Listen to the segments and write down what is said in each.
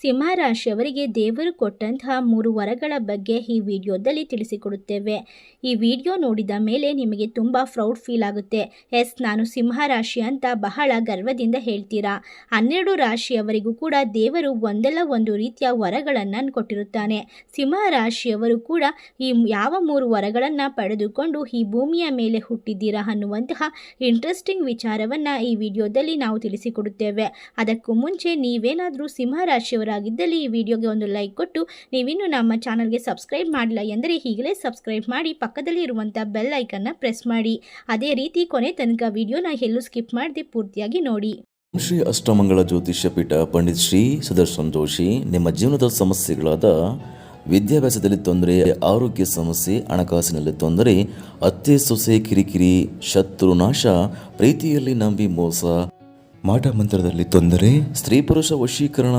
ಸಿಂಹರಾಶಿಯವರಿಗೆ ದೇವರು ಕೊಟ್ಟಂತಹ ಮೂರು ವರಗಳ ಬಗ್ಗೆ ಈ ವಿಡಿಯೋದಲ್ಲಿ ತಿಳಿಸಿಕೊಡುತ್ತೇವೆ. ಈ ವಿಡಿಯೋ ನೋಡಿದ ಮೇಲೆ ನಿಮಗೆ ತುಂಬ ಪ್ರೌಡ್ ಫೀಲ್ ಆಗುತ್ತೆ. ಎಸ್, ನಾನು ಸಿಂಹರಾಶಿ ಅಂತ ಬಹಳ ಗರ್ವದಿಂದ ಹೇಳ್ತೀರಾ? ಹನ್ನೆರಡು ರಾಶಿಯವರಿಗೂ ಕೂಡ ದೇವರು ಒಂದಲ್ಲ ಒಂದು ರೀತಿಯ ವರಗಳನ್ನು ಕೊಟ್ಟಿರುತ್ತಾನೆ. ಸಿಂಹರಾಶಿಯವರು ಕೂಡ ಈ ಯಾವ ಮೂರು ವರಗಳನ್ನು ಪಡೆದುಕೊಂಡು ಈ ಭೂಮಿಯ ಮೇಲೆ ಹುಟ್ಟಿದ್ದೀರಾ ಅನ್ನುವಂತಹ ಇಂಟ್ರೆಸ್ಟಿಂಗ್ ವಿಚಾರವನ್ನು ಈ ವಿಡಿಯೋದಲ್ಲಿ ನಾವು ತಿಳಿಸಿಕೊಡುತ್ತೇವೆ. ಅದಕ್ಕೂ ಮುಂಚೆ ನೀವೇನಾದರೂ ಸಿಂಹರಾಶಿಯವರಾಗಿದ್ದಲ್ಲಿ ಈ ವಿಡಿಯೋಗೆ ಒಂದು ಲೈಕ್ ಕೊಟ್ಟು ನೀವಿನ್ನೂ ನಮ್ಮ ಚಾನಲ್ಗೆ ಸಬ್ಸ್ಕ್ರೈಬ್ ಮಾಡಿಲ್ಲ ಎಂದರೆ ಈಗಲೇ ಸಬ್ಸ್ಕ್ರೈಬ್ ಮಾಡಿ ಪಕ್ಕದಲ್ಲಿ ಇರುವಂಥ ಬೆಲ್ ಐಕನ್ನ ಪ್ರೆಸ್ ಮಾಡಿ. ಅದೇ ರೀತಿ ಕೊನೆ ತನಕ ವಿಡಿಯೋನ ಎಲ್ಲೂ ಸ್ಕಿಪ್ ಮಾಡದೆ ಪೂರ್ತಿಯಾಗಿ ನೋಡಿ. ಶ್ರೀ ಅಷ್ಟಮಂಗಳ ಜ್ಯೋತಿಷ್ಯ ಪೀಠ ಪಂಡಿತ್ ಶ್ರೀ ಸುದರ್ಶನ್ ಜೋಶಿ ನಿಮ್ಮ ಜೀವನದ ಸಮಸ್ಯೆಗಳಾದ ವಿದ್ಯಾಭ್ಯಾಸದಲ್ಲಿ ತೊಂದರೆ, ಆರೋಗ್ಯ ಸಮಸ್ಯೆ, ಹಣಕಾಸಿನಲ್ಲಿ ತೊಂದರೆ, ಅತ್ತೆ ಸೊಸೆ ಕಿರಿಕಿರಿ, ಶತ್ರು ನಾಶ, ಪ್ರೀತಿಯಲ್ಲಿ ನಂಬಿ ಮೋಸ, ಮಾಟ ಮಂತ್ರದಲ್ಲಿ ತೊಂದರೆ, ಸ್ತ್ರೀ ಪುರುಷ ವಶೀಕರಣ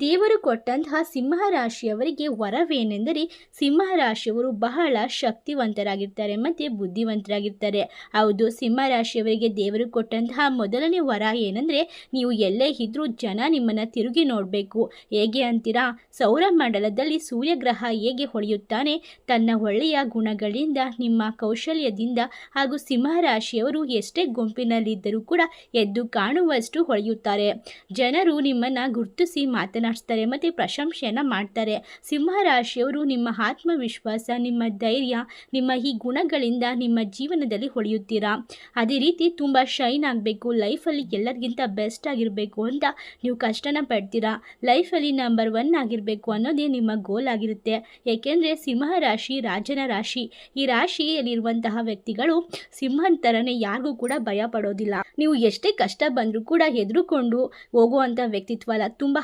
ದೇವರು ಕೊಟ್ಟಂತಹ ಸಿಂಹರಾಶಿಯವರಿಗೆ ವರವೇನೆಂದರೆ ಸಿಂಹರಾಶಿಯವರು ಬಹಳ ಶಕ್ತಿವಂತರಾಗಿರ್ತಾರೆ ಮತ್ತು ಬುದ್ಧಿವಂತರಾಗಿರ್ತಾರೆ. ಹೌದು, ಸಿಂಹರಾಶಿಯವರಿಗೆ ದೇವರು ಕೊಟ್ಟಂತಹ ಮೊದಲನೇ ವರ ಏನಂದರೆ ನೀವು ಎಲ್ಲೇ ಇದ್ದರೂ ಜನ ನಿಮ್ಮನ್ನು ತಿರುಗಿ ನೋಡಬೇಕು. ಹೇಗೆ ಅಂತೀರಾ? ಸೌರಮಂಡಲದಲ್ಲಿ ಸೂರ್ಯಗ್ರಹ ಹೇಗೆ ಹೊಳೆಯುತ್ತಾನೆ? ತನ್ನ ಒಳ್ಳೆಯ ಗುಣಗಳಿಂದ, ನಿಮ್ಮ ಕೌಶಲ್ಯದಿಂದ ಹಾಗೂ ಸಿಂಹರಾಶಿಯವರು ಎಷ್ಟೇ ಗುಂಪಿನಲ್ಲಿದ್ದರೂ ಕೂಡ ಎದ್ದು ಕಾಣುವಷ್ಟು ಹೊಳೆಯುತ್ತಾರೆ. ಜನರು ನಿಮ್ಮನ್ನು ಗುರುತಿಸಿ ಮಾತನಾಡಿಸ್ತಾರೆ ಮತ್ತು ಪ್ರಶಂಸೆಯನ್ನು ಮಾಡ್ತಾರೆ. ಸಿಂಹರಾಶಿಯವರು ನಿಮ್ಮ ಆತ್ಮವಿಶ್ವಾಸ, ನಿಮ್ಮ ಧೈರ್ಯ, ನಿಮ್ಮ ಈ ಗುಣಗಳಿಂದ ನಿಮ್ಮ ಜೀವನದಲ್ಲಿ ಹೊಳೆಯುತ್ತೀರಾ? ಅದೇ ರೀತಿ ತುಂಬ ಶೈನ್ ಆಗಬೇಕು ಲೈಫಲ್ಲಿ ಎಲ್ಲರಿಗಿಂತ ಬೆಸ್ಟ್ ಆಗಿರಬೇಕು ಅಂತ ನೀವು ಕಷ್ಟನ ಪಡ್ತೀರಾ? ಲೈಫಲ್ಲಿ ನಂಬರ್ ಒನ್ ಆಗಿರಬೇಕು ಅನ್ನೋದೇ ನಿಮ್ಮ ಗೋಲ್ ಆಗಿರುತ್ತೆ. ಏಕೆಂದರೆ ಸಿಂಹ ರಾಶಿ ರಾಜನ ರಾಶಿ. ಈ ರಾಶಿಯಲ್ಲಿರುವಂತಹ ವ್ಯಕ್ತಿಗಳು ಸಿಂಹನ ಥರನೇ ಯಾರಿಗೂ ಕೂಡ ಭಯ ಪಡೋದಿಲ್ಲ. ನೀವು ಎಷ್ಟೇ ಕಷ್ಟ ಬಂದರೂ ಕೂಡ ಹೆದರುಕೊಂಡು ಹೋಗುವಂಥ ವ್ಯಕ್ತಿತ್ವ ಅಲ್ಲ ತುಂಬ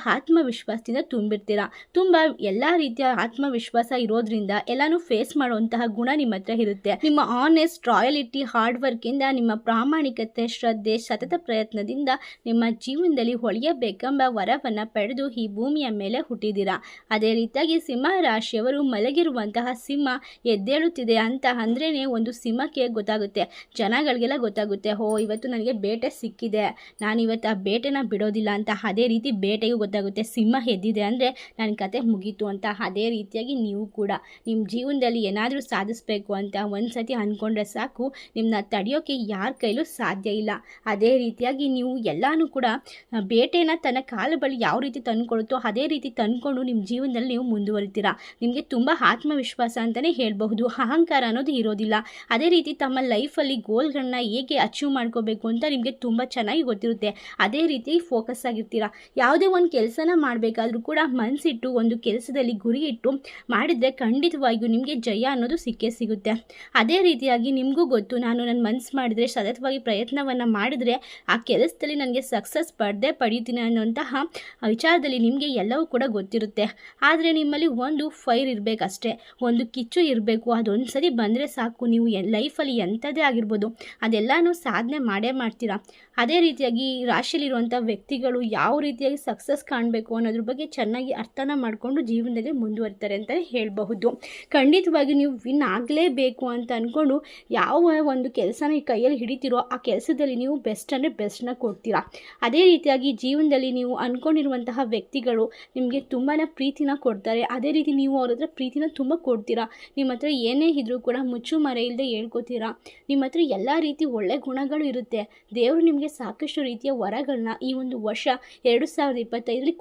ಆತ್ಮವಿಶ್ವಾಸದಿಂದ ತುಂಬಿರ್ತೀರಾ? ತುಂಬ ಎಲ್ಲ ರೀತಿಯ ಆತ್ಮವಿಶ್ವಾಸ ಇರೋದ್ರಿಂದ ಎಲ್ಲಾನು ಫೇಸ್ ಮಾಡುವಂತಹ ಗುಣ ನಿಮ್ಮ ಹತ್ರ ಇರುತ್ತೆ. ನಿಮ್ಮ ಆನೆಸ್ಟ್ ರಾಯಲಿಟಿ ಹಾರ್ಡ್ ವರ್ಕ್ ಇಂದ, ನಿಮ್ಮ ಪ್ರಾಮಾಣಿಕತೆ, ಶ್ರದ್ಧೆ, ಸತತ ಪ್ರಯತ್ನದಿಂದ ನಿಮ್ಮ ಜೀವನದಲ್ಲಿ ಹೊಳೆಯಬೇಕೆಂಬ ವರವನ್ನ ಪಡೆದು ಈ ಭೂಮಿಯ ಮೇಲೆ ಹುಟ್ಟಿದ್ದೀರಾ ಅದೇ ರೀತಿಯಾಗಿ ಸಿಂಹ ರಾಶಿಯವರು ಮಲಗಿರುವಂತಹ ಸಿಂಹ ಎದ್ದೇಳುತ್ತಿದೆ ಅಂತ ಅಂದ್ರೇ ಒಂದು ಸಿಂಹಕ್ಕೆ ಗೊತ್ತಾಗುತ್ತೆ. ಜನಗಳಿಗೆಲ್ಲ ಗೊತ್ತಾಗುತ್ತೆ ಓ ಇವತ್ತು ನನಗೆ ಬೇಟೆ ಸಿಕ್ಕಿದೆ. ನಾನು ಇವತ್ತು ಆ ಬೇಟೆನ ಬಿಡೋದಿಲ್ಲ ಅಂತ. ಅದೇ ರೀತಿ ಬೇಟೆಗೂ ಗೊತ್ತಾಗುತ್ತೆ. ಸಿಂಹ ಎದ್ದಿದೆ ಅಂದರೆ ನನ್ನ ಕತೆ ಮುಗೀತು ಅಂತ. ಅದೇ ರೀತಿಯಾಗಿ ನೀವು ಕೂಡ ನಿಮ್ಮ ಜೀವನದಲ್ಲಿ ಏನಾದರೂ ಸಾಧಿಸಬೇಕು ಅಂತ ಒಂದು ಸತಿ ಅಂದ್ಕೊಂಡ್ರೆ ಸಾಕು. ನಿಮ್ಮನ್ನ ತಡೆಯೋಕ್ಕೆ ಯಾರ ಕೈಲೂ ಸಾಧ್ಯ ಇಲ್ಲ. ಅದೇ ರೀತಿಯಾಗಿ ನೀವು ಎಲ್ಲನೂ ಕೂಡ ಬೇಟೆನ ತನ್ನ ಕಾಲು ಬಳಿ ಯಾವ ರೀತಿ ತಂದುಕೊಡುತ್ತೋ ಅದೇ ರೀತಿ ತಂದ್ಕೊಂಡು ನಿಮ್ಮ ಜೀವನದಲ್ಲಿ ನೀವು ಮುಂದುವರಿತೀರಾ. ನಿಮಗೆ ತುಂಬ ಆತ್ಮವಿಶ್ವಾಸ ಅಂತಲೇ ಹೇಳಬಹುದು. ಅಹಂಕಾರ ಅನ್ನೋದು ಇರೋದಿಲ್ಲ. ಅದೇ ರೀತಿ ತಮ್ಮ ಲೈಫಲ್ಲಿ ಗೋಲ್ಗಳನ್ನ ಹೇಗೆ ಅಚೀವ್ ಮಾಡ್ಕೋಬೇಕು ಅಂತ ನಿಮಗೆ ತುಂಬ ಚೆನ್ನಾಗಿ ಗೊತ್ತಿರುತ್ತೆ. ಅದೇ ರೀತಿ ಫೋಕಸ್ ಆಗಿರ್ತೀರಾ. ಯಾವುದೇ ಒಂದು ಕೆಲಸನ ಮಾಡಬೇಕಾದ್ರೂ ಕೂಡ ಮನಸ್ಸಿಟ್ಟು ಒಂದು ಕೆಲಸದಲ್ಲಿ ಗುರಿ ಇಟ್ಟು ಮಾಡಿದರೆ ಖಂಡಿತವಾಗಿಯೂ ನಿಮಗೆ ಜಯ ಅನ್ನೋದು ಸಿಕ್ಕೇ ಸಿಗುತ್ತೆ. ಅದೇ ರೀತಿಯಾಗಿ ನಿಮಗೂ ಗೊತ್ತು, ನಾನು ನನ್ನ ಮನಸ್ಸು ಮಾಡಿದರೆ ಸತತವಾಗಿ ಪ್ರಯತ್ನವನ್ನು ಮಾಡಿದರೆ ಆ ಕೆಲಸದಲ್ಲಿ ನನಗೆ ಸಕ್ಸಸ್ ಪಡೆದೇ ಪಡೀತೀನಿ ಅನ್ನೋಂತಹ ವಿಚಾರದಲ್ಲಿ ನಿಮಗೆ ಎಲ್ಲವೂ ಕೂಡ ಗೊತ್ತಿರುತ್ತೆ. ಆದರೆ ನಿಮ್ಮಲ್ಲಿ ಒಂದು ಫೈರ್ ಇರಬೇಕಷ್ಟೇ. ಒಂದು ಕಿಚ್ಚು ಇರಬೇಕು. ಅದೊಂದು ಸರಿ ಬಂದರೆ ಸಾಕು. ನೀವು ಲೈಫಲ್ಲಿ ಎಂಥದೇ ಆಗಿರ್ಬೋದು. ಅದೆಲ್ಲನೂ ಸಾಧನೆ ಮಾಡೇ ಮಾಡ್ತೀರಾ? ಅದೇ ರೀತಿಯಾಗಿ ರಾಶಿಯಲ್ಲಿರುವಂಥ ವ್ಯಕ್ತಿಗಳು ಯಾವ ರೀತಿಯಾಗಿ ಸಕ್ಸಸ್ ಕಾಣಬೇಕು ಅನ್ನೋದ್ರ ಬಗ್ಗೆ ಚೆನ್ನಾಗಿ ಅರ್ಥನ ಮಾಡಿಕೊಂಡು ಜೀವನದಲ್ಲಿ ಮುಂದುವರಿತಾರೆ ಅಂತಲೇ ಹೇಳಬಹುದು. ಖಂಡಿತವಾಗಿ ನೀವು ವಿನ್ ಆಗಲೇಬೇಕು ಅಂತ ಅಂದ್ಕೊಂಡು ಯಾವ ಒಂದು ಕೆಲಸನ ಈ ಕೈಯಲ್ಲಿ ಹಿಡಿತೀರೋ ಆ ಕೆಲಸದಲ್ಲಿ ನೀವು ಬೆಸ್ಟ್ ಅಂದರೆ ಬೆಸ್ಟ್ನ ಕೊಡ್ತೀರಾ. ಅದೇ ರೀತಿಯಾಗಿ ಜೀವನದಲ್ಲಿ ನೀವು ಅಂದ್ಕೊಂಡಿರುವಂತಹ ವ್ಯಕ್ತಿಗಳು ನಿಮಗೆ ತುಂಬಾ ಪ್ರೀತಿನ ಕೊಡ್ತಾರೆ. ಅದೇ ರೀತಿ ನೀವು ಅವ್ರ ಹತ್ರ ಪ್ರೀತಿನ ತುಂಬ ಕೊಡ್ತೀರಾ. ನಿಮ್ಮ ಹತ್ರ ಏನೇ ಇದ್ರೂ ಕೂಡ ಮುಚ್ಚು ಮರೆಯಿಲ್ಲದೆ ಇಲ್ಲದೆ ಹೇಳ್ಕೊತೀರಾ. ನಿಮ್ಮ ಹತ್ರ ಎಲ್ಲ ರೀತಿ ಒಳ್ಳೆ ಗುಣಗಳು ಇರುತ್ತೆ. ದೇವರು ನಿಮಗೆ ಸಾಕಷ್ಟು ರೀತಿಯ ವರಗಳನ್ನ ಈ ಒಂದು ವರ್ಷ ಎರಡು ಸಾವಿರದ ಇಪ್ಪತ್ತೈದರಲ್ಲಿ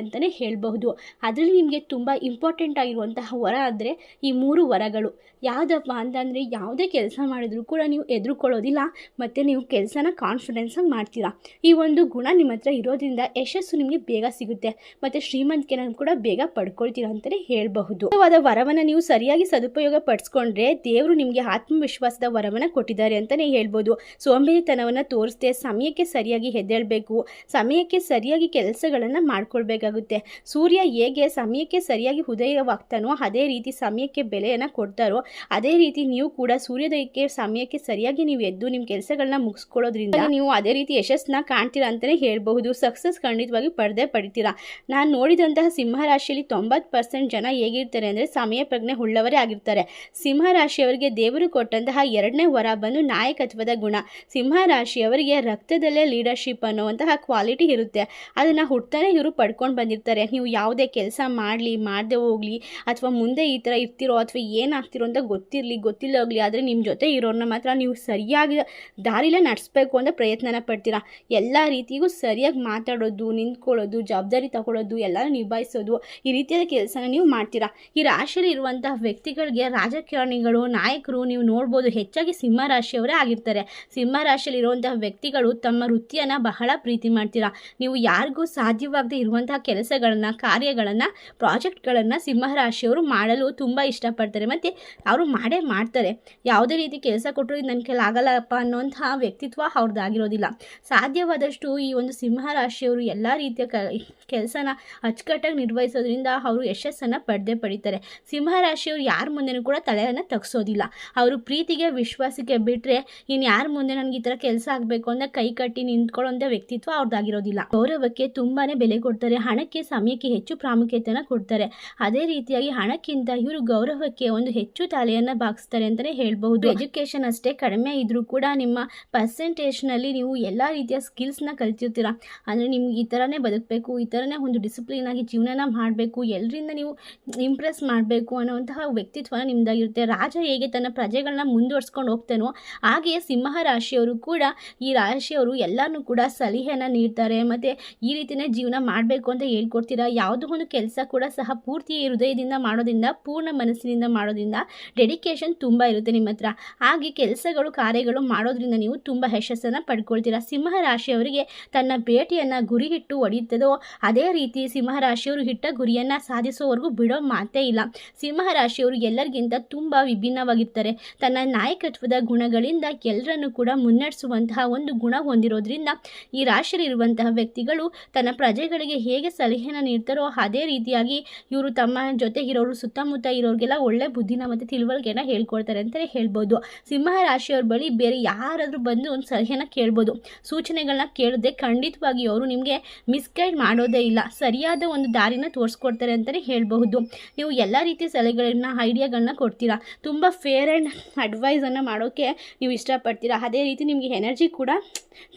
ಅಂತಲೇ ಹೇಳಬಹುದು. ಅದರಲ್ಲಿ ನಿಮಗೆ ತುಂಬ ಇಂಪಾರ್ಟೆಂಟ್ ಆಗಿರುವಂತಹ ವರ ಅಂದರೆ ಈ ಮೂರು ವರಗಳು. ಯಾವುದಪ್ಪ ಅಂತಂದರೆ ಯಾವುದೇ ಕೆಲಸ ಮಾಡಿದರೂ ಕೂಡ ನೀವು ಎದುರುಕೊಳ್ಳೋದಿಲ್ಲ, ಮತ್ತು ನೀವು ಕೆಲಸನ ಕಾನ್ಫಿಡೆನ್ಸಾಗಿ ಮಾಡ್ತೀರಾ. ಈ ಒಂದು ಗುಣ ನಿಮ್ಮ ಹತ್ರ ಇರೋದ್ರಿಂದ ಯಶಸ್ಸು ನಿಮಗೆ ಬೇಗ ಸಿಗುತ್ತೆ. ಮತ್ತು ಶ್ರೀಮಂತಿಕೆನ ಕೂಡ ಬೇಗ ಪಡ್ಕೊಳ್ತೀರಾ ಅಂತಲೇ ಹೇಳಬಹುದು. ಅದ ವರವನ್ನು ನೀವು ಸರಿಯಾಗಿ ಸದುಪಯೋಗ ಪಡಿಸ್ಕೊಂಡ್ರೆ ದೇವರು ನಿಮಗೆ ಆತ್ಮವಿಶ್ವಾಸದ ವರವನ್ನು ಕೊಟ್ಟಿದ್ದಾರೆ ಅಂತಲೇ ಹೇಳ್ಬೋದು ಸೋಂಬೇರಿತನವನ್ನು ತೋರಿಸ್ದೆ ಸಮಯಕ್ಕೆ ಸರಿಯಾಗಿ ಹೆದ್ದೇಳಬೇಕು ಸಮಯಕ್ಕೆ ಸರಿಯಾಗಿ ಕೆಲಸಗಳನ್ನು ಮಾಡ್ಕೊಳ್ಬೇಕಾಗುತ್ತೆ ಸೂರ್ಯ ಹೇಗೆ ಸಮಯಕ್ಕೆ ಸರಿಯಾಗಿ ಉದಯವಾಗ್ತಾನೋ ಅದೇ ರೀತಿ ಸಮಯಕ್ಕೆ ಬೆಲೆಯನ್ನು ಕೊಡ್ತಾರೋ ಅದೇ ರೀತಿ ನೀವು ಕೂಡ ಸೂರ್ಯೋದಯಕ್ಕೆ ಸಮಯಕ್ಕೆ ಸರಿಯಾಗಿ ನೀವು ಎದ್ದು ನಿಮ್ಮ ಕೆಲಸಗಳನ್ನ ಮುಗಿಸ್ಕೊಳ್ಳೋದ್ರಿಂದ ನೀವು ಅದೇ ರೀತಿ ಯಶಸ್ಸನ್ನ ಕಾಣ್ತೀರಾ ಅಂತಲೇ ಹೇಳ್ಬಹುದು. ಸಕ್ಸಸ್ ಖಂಡಿತವಾಗಿ ಪಡೆದೇ ಪಡಿತೀರಾ. ನಾನು ನೋಡಿದಂತಹ ಸಿಂಹರಾಶಿಯಲ್ಲಿ ತೊಂಬತ್ತು ಪರ್ಸೆಂಟ್ ಜನ ಹೇಗಿರ್ತಾರೆ ಅಂದರೆ ಸಮಯ ಪ್ರಜ್ಞೆ ಉಳ್ಳವರೇ ಆಗಿರ್ತಾರೆ. ಸಿಂಹರಾಶಿಯವರಿಗೆ ದೇವರು ಕೊಟ್ಟಂತಹ ಎರಡನೇ ವರ ಬಂದು ನಾಯಕತ್ವದ ಗುಣ. ಸಿಂಹರಾಶಿಯವರಿಗೆ ರಕ್ತದಲ್ಲೇ ಲೀಡರ್ಶಿಪ್ ಅನ್ನುವಂತಹ ಕ್ವಾಲಿಟಿ ಇರುತ್ತೆ. ಅದನ್ನು ಹುಟ್ಟನೇ ಇವರು ಪಡ್ಕೊಂಡು ಬಂದಿರ್ತಾರೆ. ನೀವು ಯಾವುದೇ ಕೆಲಸ ಮಾಡಲಿ, ಮಾಡದೆ ಹೋಗಲಿ, ಅಥವಾ ಮುಂದೆ ಈ ಥರ ಇರ್ತಿರೋ, ಅಥವಾ ಏನಾಗ್ತಿರೋ ಅಂತ ಗೊತ್ತಿರಲಿ, ಗೊತ್ತಿಲ್ಲ ಹೋಗಲಿ, ಆದರೆ ನಿಮ್ಮ ಜೊತೆ ಇರೋರನ್ನ ಮಾತ್ರ ನೀವು ಸರಿಯಾಗಿ ದಾರಿಲೇ ನಡೆಸ್ಬೇಕು ಅಂತ ಪ್ರಯತ್ನನ ಪಡ್ತೀರಾ? ಎಲ್ಲ ರೀತಿಗೂ ಸರಿಯಾಗಿ ಮಾತಾಡೋದು, ನಿಂತ್ಕೊಳ್ಳೋದು, ಜವಾಬ್ದಾರಿ ತಗೊಳ್ಳೋದು ಎಲ್ಲ ನಿಭಾಯಿಸೋದು, ಈ ರೀತಿಯಾದ ಕೆಲಸನ ನೀವು ಮಾಡ್ತೀರಾ? ಈ ರಾಶಿಯಲ್ಲಿ ಇರುವಂತಹ ವ್ಯಕ್ತಿಗಳಿಗೆ ರಾಜಕಾರಣಿಗಳು, ನಾಯಕರು ನೀವು ನೋಡ್ಬೋದು ಹೆಚ್ಚಾಗಿ ಸಿಂಹ ರಾಶಿಯವರೇ ಆಗಿರ್ತಾರೆ. ಸಿಂಹ ರಾಶಿಯಲ್ಲಿ ಇರುವಂತಹ ವ್ಯಕ್ತಿಗಳು ತಮ್ಮ ವೃತ್ತಿಯನ್ನು ಬಹಳ ಪ್ರೀತಿ ಮಾಡ್ತೀರಾ? ನೀವು ಯಾರಿಗೂ ಸಾಧ್ಯವಾಗದೇ ಇರುವಂತಹ ಕೆಲಸಗಳನ್ನು, ಕಾರ್ಯಗಳನ್ನು, ಪ್ರಾಜೆಕ್ಟ್ಗಳನ್ನು ಸಿಂಹರಾಶಿಯವರು ಮಾಡಲು ತುಂಬ ಇಷ್ಟಪಡ್ತಾರೆ. ಮತ್ತು ಅವರು ಮಾಡೇ ಮಾಡ್ತಾರೆ. ಯಾವುದೇ ರೀತಿ ಕೆಲಸ ಕೊಟ್ಟರು ಇದು ನನ್ನ ಕೆಲಾಗಲ್ಲಪ್ಪ ಅನ್ನೋಂತಹ ವ್ಯಕ್ತಿತ್ವ ಅವ್ರದ್ದಾಗಿರೋದಿಲ್ಲ. ಸಾಧ್ಯವಾದಷ್ಟು ಈ ಒಂದು ಸಿಂಹರಾಶಿಯವರು ಎಲ್ಲ ರೀತಿಯ ಕ, ಕೆಲಸನ ಅಚ್ಚುಕಟ್ಟಾಗಿ ನಿರ್ವಹಿಸೋದ್ರಿಂದ ಅವರು ಯಶಸ್ಸನ್ನು ಪಡೆದೇ ಪಡಿತಾರೆ. ಸಿಂಹರಾಶಿಯವರು ಯಾರ ಮುಂದೆನೂ ಕೂಡ ತಲೆಯನ್ನು ತಗ್ಸೋದಿಲ್ಲ. ಅವರು ಪ್ರೀತಿಗೆ, ವಿಶ್ವಾಸಕ್ಕೆ ಬಿಟ್ಟರೆ ಇನ್ನು ಯಾರ ಮುಂದೆ ನನಗೆ ಈ ಥರ ಕೆಲಸ ಆಗಬೇಕು ಅಂತ ಕೈ ಕಟ್ಟಿ ನಿಂತ್ಕೊಳ್ಳೋಂಥ ವ್ಯಕ್ತಿತ್ವ ಅವ್ರದ್ದಾಗಿರೋದಿಲ್ಲ. ಗೌರವಕ್ಕೆ ತುಂಬಾ ಬೆಲೆ ಕೊಡ್ತಾರೆ. ಹಣಕ್ಕೆ ಸಮಯಕ್ಕೆ ಹೆಚ್ಚು ಪ್ರಾಮುಖ್ಯತೆಯನ್ನು ಕೊಡ್ತಾರೆ. ಅದೇ ರೀತಿಯಾಗಿ ಹಣಕ್ಕಿಂತ ಇವರು ಗೌರವಕ್ಕೆ ಒಂದು ಹೆಚ್ಚು ತಲೆಯನ್ನು ಬಾಗಿಸ್ತಾರೆ ಅಂತಲೇ ಹೇಳ್ಬಹುದು. ಎಜುಕೇಷನ್ ಅಷ್ಟೇ ಕಡಿಮೆ ಇದ್ರೂ ಕೂಡ ನಿಮ್ಮ ಪರ್ಸೆಂಟೇಜ್ನಲ್ಲಿ ನೀವು ಎಲ್ಲ ರೀತಿಯ ಸ್ಕಿಲ್ಸ್ನ ಕಲ್ತಿರ್ತೀರ? ಅಂದರೆ ನಿಮ್ಗೆ ಈ ಥರನೇ ಬದುಕಬೇಕು, ಈ ಥರನೇ ಒಂದು ಡಿಸಿಪ್ಲಿನ್ ಆಗಿ ಜೀವನನ ಮಾಡಬೇಕು ಎಲ್ಲರಿಂದ ನೀವು ಇಂಪ್ರೆಸ್ ಮಾಡಬೇಕು ಅನ್ನೋವಂತಹ ವ್ಯಕ್ತಿತ್ವ ನಿಮ್ದಾಗಿರುತ್ತೆ. ರಾಜ ಹೇಗೆ ತನ್ನ ಪ್ರಜೆಗಳನ್ನ ಮುಂದುವರ್ಸ್ಕೊಂಡು ಹೋಗ್ತಾನೋ, ಹಾಗೆಯೇ ಸಿಂಹ ರಾಶಿಯವರು ಕೂಡ ಈ ರಾಶಿಯವರು ಎಲ್ಲನೂ ಕೂಡ ಸಲಹೆಯನ್ನು ನೀಡ್ತಾರೆ. ಮತ್ತು ಈ ರೀತಿಯೇ ಜೀವನ ಮಾಡಬೇಕು ಅಂತ ಹೇಳ್ಕೊಡ್ತೀರಾ ಯಾವುದೋ ಒಂದು ಕೆಲಸ ಕೂಡ ಸಹ ಪೂರ್ತಿ ಹೃದಯದಿಂದ ಮಾಡೋದ್ರಿಂದ, ಪೂರ್ಣ ಮನಸ್ಸಿನಿಂದ ಮಾಡೋದ್ರಿಂದ ಡೆಡಿಕೇಶನ್ ತುಂಬ ಇರುತ್ತೆ ನಿಮ್ಮ ಹತ್ರ. ಹಾಗೆ ಕೆಲಸಗಳು, ಕಾರ್ಯಗಳು ಮಾಡೋದ್ರಿಂದ ನೀವು ತುಂಬ ಯಶಸ್ಸನ್ನು ಪಡ್ಕೊಳ್ತೀರಾ? ಸಿಂಹ ರಾಶಿಯವರಿಗೆ ತನ್ನ ಭೇಟಿಯನ್ನು ಗುರಿ ಇಟ್ಟು ಹೊಡೆಯುತ್ತದೋ ಅದೇ ರೀತಿ ಸಿಂಹ ರಾಶಿಯವರು ಇಟ್ಟ ಗುರಿಯನ್ನು ಸಾಧಿಸೋವರೆಗೂ ಬಿಡೋ ಮಾತೇ ಇಲ್ಲ. ಸಿಂಹ ರಾಶಿಯವರು ಎಲ್ಲರಿಗಿಂತ ತುಂಬ ವಿಭಿನ್ನವಾಗಿರ್ತಾರೆ. ತನ್ನ ನಾಯಕತ್ವದ ಗುಣಗಳಿಂದ ಎಲ್ಲರನ್ನು ಕೂಡ ಮುನ್ನಡೆಸುವಂತಹ ಒಂದು ಗುಣ ಹೊಂದಿರೋದ್ರಿಂದ ಈ ರಾಶಿಯಲ್ಲಿರುವಂತಹ ವ್ಯಕ್ತಿಗಳು ತನ್ನ ಪ್ರಜೆಗಳಿಗೆ ಹೇಗೆ ಸಲಹೆನ ನೀಡ್ತಾರೋ ಅದೇ ರೀತಿಯಾಗಿ ಇವರು ತಮ್ಮ ಜೊತೆ ಇರೋರು ಸುತ್ತಮುತ್ತ ಇರೋರಿಗೆಲ್ಲ ಒಳ್ಳೆ ಬುದ್ಧಿನ ಮತ್ತು ತಿಳುವಳಿಕೆನ ಹೇಳ್ಕೊಡ್ತಾರೆ ಅಂತಲೇ ಹೇಳ್ಬೋದು. ಸಿಂಹ ರಾಶಿಯವ್ರ ಬಳಿ ಬೇರೆ ಯಾರಾದರೂ ಬಂದು ಒಂದು ಸಲಹೆನ ಕೇಳ್ಬೋದು. ಸೂಚನೆಗಳನ್ನ ಕೇಳಿದ್ರೆ ಖಂಡಿತವಾಗಿ ಅವರು ನಿಮಗೆ ಮಿಸ್ಗೈಡ್ ಮಾಡೋದೇ ಇಲ್ಲ. ಸರಿಯಾದ ಒಂದು ದಾರಿನ ತೋರಿಸ್ಕೊಡ್ತಾರೆ ಅಂತಲೇ ಹೇಳಬಹುದು. ನೀವು ಎಲ್ಲ ರೀತಿಯ ಸಲಹೆಗಳನ್ನ ಐಡಿಯಾಗಳನ್ನ ಕೊಡ್ತೀರಾ? ತುಂಬ ಫೇರ್ ಆ್ಯಂಡ್ ಅಡ್ವೈಸನ್ನು ಮಾಡೋಕ್ಕೆ ನೀವು ಇಷ್ಟಪಡ್ತೀರಾ? ಅದೇ ರೀತಿ ನಿಮಗೆ ಎನರ್ಜಿ ಕೂಡ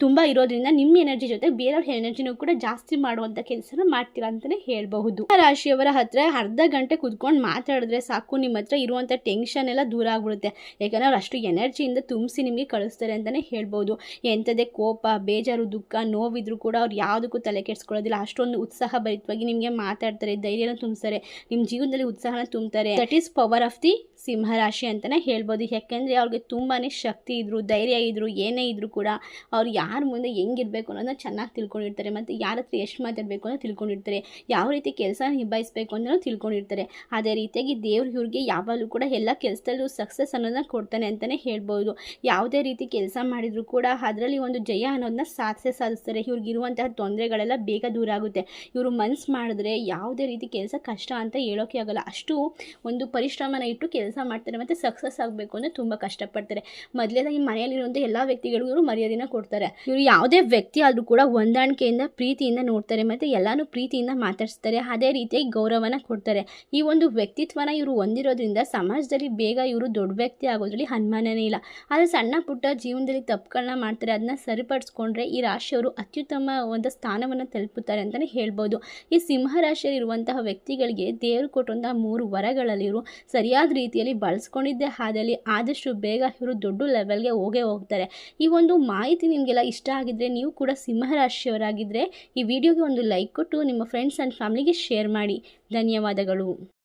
ತುಂಬ ಇರೋದ್ರಿಂದ ನಿಮ್ಮ ಎನರ್ಜಿ ಜೊತೆ ಬೇರೆಯವ್ರ ಎನರ್ಜಿನೂ ಕೂಡ ಜಾಸ್ತಿ ಮಾಡುವಂಥ ಕೆಲಸನ ಮಾಡ್ತೀರಾ ಅಂತಲೇ ಹೇಳಬಹುದು. ರಾಶಿಯವರ ಹತ್ರ ಅರ್ಧ ಗಂಟೆ ಕುತ್ಕೊಂಡು ಮಾತಾಡಿದ್ರೆ ಸಾಕು ನಿಮ್ಮ ಹತ್ರ ಇರುವಂಥ ಟೆನ್ಷನ್ ಎಲ್ಲ ದೂರ ಆಗ್ಬಿಡುತ್ತೆ. ಯಾಕಂದ್ರೆ ಅವ್ರು ಅಷ್ಟು ಎನರ್ಜಿಯಿಂದ ತುಂಬಿಸಿ ನಿಮಗೆ ಕಳಿಸ್ತಾರೆ ಅಂತಾನೆ ಹೇಳ್ಬೋದು ಎಂಥದೇ ಕೋಪ, ಬೇಜಾರು, ದುಃಖ, ನೋವಿದ್ರು ಕೂಡ ಅವ್ರು ಯಾವುದಕ್ಕೂ ತಲೆ ಕೆಡಿಸ್ಕೊಳ್ಳೋದಿಲ್ಲ. ಅಷ್ಟೊಂದು ಉತ್ಸಾಹ ಭರಿತವಾಗಿ ನಿಮಗೆ ಮಾತಾಡ್ತಾರೆ, ಧೈರ್ಯನ ತುಂಬಿಸ್ತಾರೆ. ನಿಮ್ಮ ಜೀವನದಲ್ಲಿ ಉತ್ಸಾಹನ ತುಂಬ್ತಾರೆ. That is power of the ಸಿಂಹರಾಶಿ ಅಂತಾನೆ ಹೇಳ್ಬೋದು ಯಾಕೆಂದರೆ ಅವ್ರಿಗೆ ತುಂಬಾ ಶಕ್ತಿ ಇದ್ರು, ಧೈರ್ಯ ಇದ್ರು, ಏನೇ ಇದ್ರು ಕೂಡ ಅವ್ರು ಯಾರ ಮುಂದೆ ಹೆಂಗಿರ್ಬೇಕು ಅನ್ನೋದನ್ನ ಚೆನ್ನಾಗಿ ತಿಳ್ಕೊಂಡಿರ್ತಾರೆ. ಮತ್ತು ಯಾರ ಹತ್ರ ಎಷ್ಟು ಮಾತಾಡಬೇಕು ಅನ್ನೋ ತಿಳ್ಕೊಂಡಿರ್ತಾರೆ. ಯಾವ ರೀತಿ ಕೆಲಸ ನಿಭಾಯಿಸಬೇಕು ಅನ್ನೋದು ತಿಳ್ಕೊಂಡಿರ್ತಾರೆ. ಅದೇ ರೀತಿಯಾಗಿ ದೇವ್ರು ಇವ್ರಿಗೆ ಯಾವಾಗಲೂ ಕೂಡ ಎಲ್ಲ ಕೆಲಸದಲ್ಲೂ ಸಕ್ಸಸ್ ಅನ್ನೋದನ್ನ ಕೊಡ್ತಾನೆ ಅಂತಲೇ ಹೇಳ್ಬೋದು. ಯಾವುದೇ ರೀತಿ ಕೆಲಸ ಮಾಡಿದರೂ ಕೂಡ ಅದರಲ್ಲಿ ಒಂದು ಜಯ ಅನ್ನೋದನ್ನ ಸಾಧಿಸೇ ಸಾಧಿಸ್ತಾರೆ. ಇವ್ರಿಗಿರುವಂತಹ ತೊಂದರೆಗಳೆಲ್ಲ ಬೇಗ ದೂರ ಆಗುತ್ತೆ. ಇವರು ಮನ್ಸು ಮಾಡಿದ್ರೆ ಯಾವುದೇ ರೀತಿ ಕೆಲಸ ಕಷ್ಟ ಅಂತ ಹೇಳೋಕೆ ಆಗಲ್ಲ. ಅಷ್ಟು ಒಂದು ಪರಿಶ್ರಮನ ಇಟ್ಟು ಕೆಲಸ ಮಾಡ್ತಾರೆ ಮತ್ತು ಸಕ್ಸಸ್ ಆಗಬೇಕು ಅಂದರೆ ತುಂಬ ಕಷ್ಟಪಡ್ತಾರೆ. ಮೊದಲೇದಾಗಿ ಮನೆಯಲ್ಲಿರುವಂಥ ಎಲ್ಲ ವ್ಯಕ್ತಿಗಳಿಗೂ ಮರ್ಯಾದೆನ ಕೊಡ್ತಾರೆ. ಇವರು ಯಾವುದೇ ವ್ಯಕ್ತಿ ಆದರೂ ಕೂಡ ಹೊಂದಾಣಿಕೆಯಿಂದ, ಪ್ರೀತಿಯಿಂದ ನೋಡ್ತಾರೆ. ಮತ್ತು ಎಲ್ಲನೂ ಪ್ರೀತಿಯಿಂದ ಮಾತಾಡಿಸ್ತಾರೆ, ಅದೇ ರೀತಿಯಾಗಿ ಗೌರವನ ಕೊಡ್ತಾರೆ. ಈ ಒಂದು ವ್ಯಕ್ತಿತ್ವನ ಇವರು ಹೊಂದಿರೋದ್ರಿಂದ ಸಮಾಜದಲ್ಲಿ ಬೇಗ ಇವರು ದೊಡ್ಡ ವ್ಯಕ್ತಿ ಆಗೋದ್ರಲ್ಲಿ ಅನುಮಾನನೇ ಇಲ್ಲ. ಆದರೆ ಸಣ್ಣ ಪುಟ್ಟ ಜೀವನದಲ್ಲಿ ತಪ್ಪುಗಳನ್ನ ಮಾಡ್ತಾರೆ ಅದನ್ನ ಸರಿಪಡಿಸ್ಕೊಂಡ್ರೆ ಈ ರಾಶಿಯವರು ಅತ್ಯುತ್ತಮ ಒಂದು ಸ್ಥಾನವನ್ನು ತಲುಪುತ್ತಾರೆ ಅಂತಲೇ ಹೇಳ್ಬೋದು. ಈ ಸಿಂಹ ರಾಶಿಯಲ್ಲಿರುವಂತಹ ವ್ಯಕ್ತಿಗಳಿಗೆ ದೇವರು ಕೊಟ್ಟಂತಹ ಮೂರು ವರಗಳಲ್ಲಿ ಇವರು ಸರಿಯಾದ ರೀತಿಯಲ್ಲಿ ಬಳಸ್ಕೊಂಡಿದ್ದೇ ಹಾದಲ್ಲಿ ಆದಷ್ಟು ಬೇಗ ಇವರು ದೊಡ್ಡ ಲೆವೆಲ್ಗೆ ಹೋಗೇ ಹೋಗ್ತಾರೆ. ಈ ಒಂದು ಮಾಹಿತಿ ನಿಮಗೆಲ್ಲ ಇಷ್ಟ ಆಗಿದ್ದರೆ ನೀವು ಕೂಡ ಸಿಂಹ ರಾಶಿಯವರಾಗಿದ್ದರೆ ಈ ವಿಡಿಯೋಗೆ ಒಂದು ಲೈಕ್ ಕೊಟ್ಟು ನಿಮ್ಮ ಫ್ರೆಂಡ್ಸ್ ಆ್ಯಂಡ್ ಫ್ಯಾಮ್ಲಿಗೆ ಶೇರ್ ಮಾಡಿ. ಧನ್ಯವಾದಗಳು.